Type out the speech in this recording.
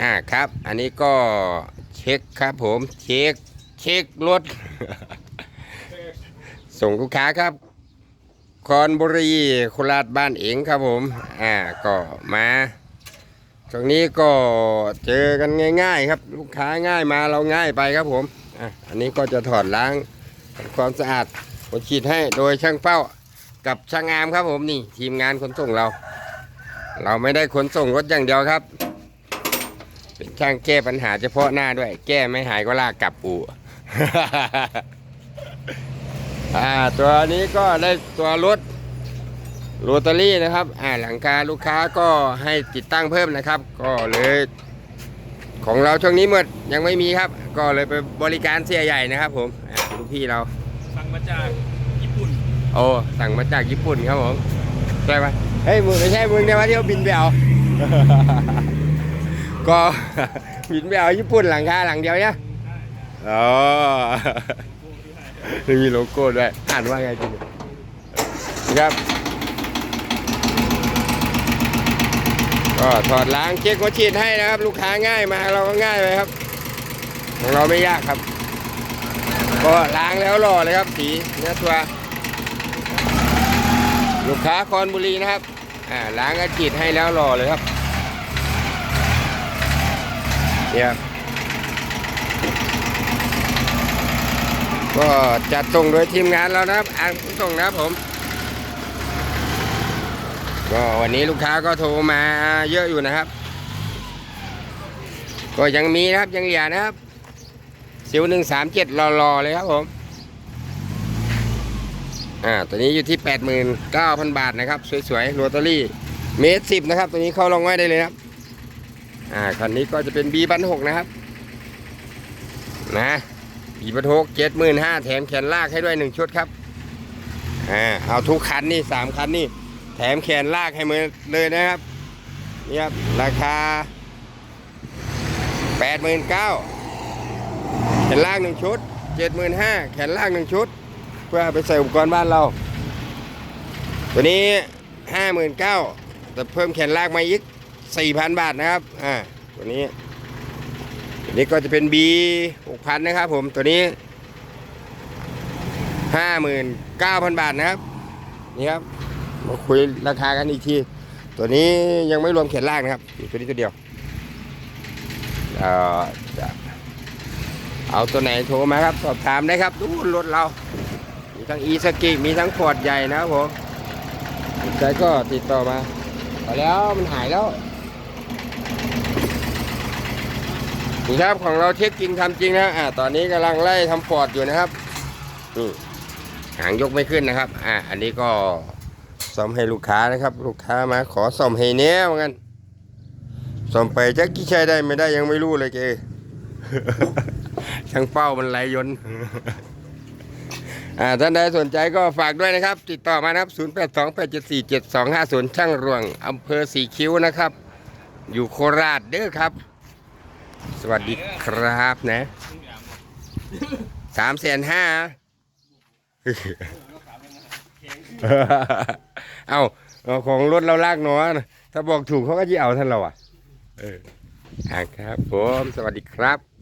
อ่าครับ อันนี้ก็เช็คครับผม เช็ค เช็ครถ ส่งลูกค้าครับ คอนบุรีโคราชบ้านเองครับผม อ่าก็มาตรงนี้ก็เจอกันง่าย ๆ ครับ ลูกค้าง่ายมาเราง่ายไปครับผม อะอันนี้ก็จะถอดล้างทำความสะอาดผลฉีดให้โดยช่างเป้ากับช่างงามครับผมนี่ ทีมงานขนส่งเรา เราไม่ได้ขนส่งรถอย่างเดียวครับ เป็นช่างแก้ปัญหาเฉพาะหน้าด้วย แก้ไม่หายก็ลากกลับอู่อ่าตัวนี้ก็ได้ตัวรถโรตารี่นะครับอ่าหลังคาลูกค้าก็ให้ติดตั้งเพิ่มนะครับ ก็เลย ของเราช่วงนี้หมดยังไม่มีครับ ก็เลยไปบริการเสียใหญ่นะครับ ผมอ่าลูกพี่เรา สั่งมาจากญี่ปุ่น โอ้สั่งมาจากญี่ปุ่นครับผมใช่ไหมเฮ้ยมึงไม่ใช่มึงนะว่าที่เขาบินไปเอา ก็บินไปเอาญี่ปุ่นหลังคาหลังเดียวเนี่ยอ๋อมีโลโก้ด้วย อ่านว่าไงจริงครับ ก็ถอดล้างเช็คหัวฉีดให้นะครับ ลูกค้าง่ายมาเราก็ง่ายไปครับ ของเราไม่ยากครับ ก็ล้างแล้วหล่อเลยครับ สีเนื้อตัว ลูกค้าคอนบุรีนะครับ อ่าล้างกระฉีดให้แล้วหล่อเลยครับ เนี่ยก็จัดส่งโดยทีมงานเรานะครับอ่านส่งนะครับผม ก็วันนี้ลูกค้าก็โทรมาเยอะอยู่นะครับ ก็ยังมีนะครับยังเหลือนะครับซิวหนึ่งสามเจ็ดรอๆเลยครับผมอ่าตัวนี้อยู่ที่89,000บาทนะครับ สวยๆโรตารี่เมตรสิบนะครับ ตัวนี้เข้าลองไว้ได้เลยครับ อ่าคันนี้ก็จะเป็น B บันหกนะครับ นะ B บันหกเจ็ดหมื่นห้าแถมแขนลากให้ด้วยหนึ่งชุดครับอ่าเอาทุกคันนี่สามคันนี่แถมแขนลากให้มือเลยนะครับนี่ครับราคา89,000แขนลากหนึ่งชุด75,000แขนลากหนึ่งชุด เพื่อไปใส่อุปกรณ์บ้านเรา ตัวนี้ห้าหมื่นเก้าแต่เพิ่มแขนลากมาอีก สี่พันบาทนะครับ อ่า ตัวนี้ ตัวนี้ก็จะเป็น B หกพันนะครับผม ตัวนี้ห้าหมื่นเก้าพันบาทนะครับ นี่ครับ มาคุยราคากันอีกที ตัวนี้ยังไม่รวมแขนลากนะครับมีตัวนี้ตัวเดียว เอ่อเอาตัวไหนโทรมาครับ สอบถามได้ครับดูรถเรา มีทั้งอีสกิมีทั้งขวดใหญ่นะครับผมใจก็ติดต่อมาพอแล้วมันหายแล้ว นี่ครับของเราเช็คจริงทำจริงนะอ่าตอนนี้กำลังไล่ทำปอดอยู่นะครับนี่หางยกไม่ขึ้นนะครับ อ่าอันนี้ก็ซ่อมให้ลูกค้านะครับ ลูกค้ามาขอซ่อมให้เนี้ยเหมือนกันซ่อมไปจะกี่ใช้ได้ไม่ได้ยังไม่รู้เลยเกช่างเป้ามันไหลยนต์อ่าท่านใดสนใจก็ฝากด้วยนะครับ ติดต่อมานะครับ 0 8 2 8 7 4 7 2 5 0 ช่างรวงอำเภอสีคิ้วนะครับ อยู่โคราชเด้อครับ สวัสดีครับนะสามแสนห้าเอาเอาของรถเราลากเนอนะถ้าบอกถูกเขาก็จะเอาท่านเราอะเออครับผม สวัสดีครับ